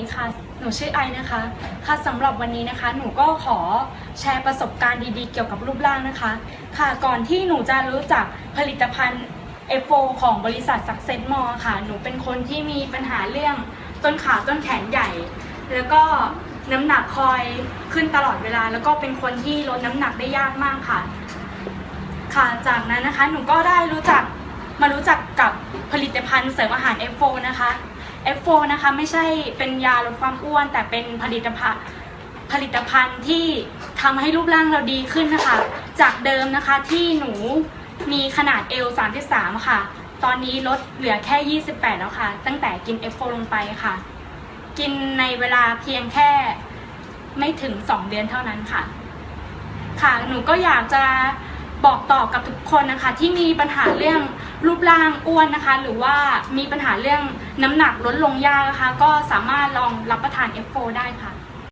สวัสดีค่ะ หนูชื่อไอนะคะ ค่ะสำหรับวันนี้นะคะ หนูก็ขอแชร์ประสบการณ์ดีๆ เกี่ยวกับรูปร่างนะคะ ค่ะ ก่อนที่หนูจะรู้จักผลิตภัณฑ์ F4 ของบริษัท Success m o ค่ะ หนูเป็นคนที่มีปัญหาเรื่องต้นขาต้นแขนใหญ่ แล้วก็น้ำหนักคอยขึ้นตลอดเวลา แล้วก็เป็นคนที่ลดน้ำหนักได้ยากมากค่ะ ค่ะ จากนั้นนะคะ หนูก็ได้รู้จักมารู้จักกับผลิตภัณฑ์เสริมอาหาร F4 นะคะ F4 นะคะไม่ใช่เป็นยาลดความอ้วน แต่เป็นผลิตภัณฑ์ผลิตภัณฑ์ที่ทำให้รูปร่างเราดีขึ้นนะคะ จากเดิมนะคะที่หนูมีขนาดเอว33 ค่ะ ตอนนี้ลดเหลือแค่ 28 แล้วค่ะ ตั้งแต่กิน F4 ลงไปค่ะ กินในเวลาเพียงแค่ไม่ถึง 2 เดือนเท่านั้นค่ะ ค่ะ หนูก็อยากจะ บอกต่อกับทุกคนนะคะที่มีปัญหาเรื่องรูปร่างอ้วนนะคะ หรือว่ามีปัญหาเรื่องน้ำหนักลดลงยากนะคะ ก็สามารถลองรับประทาน F4 ได้ค่ะ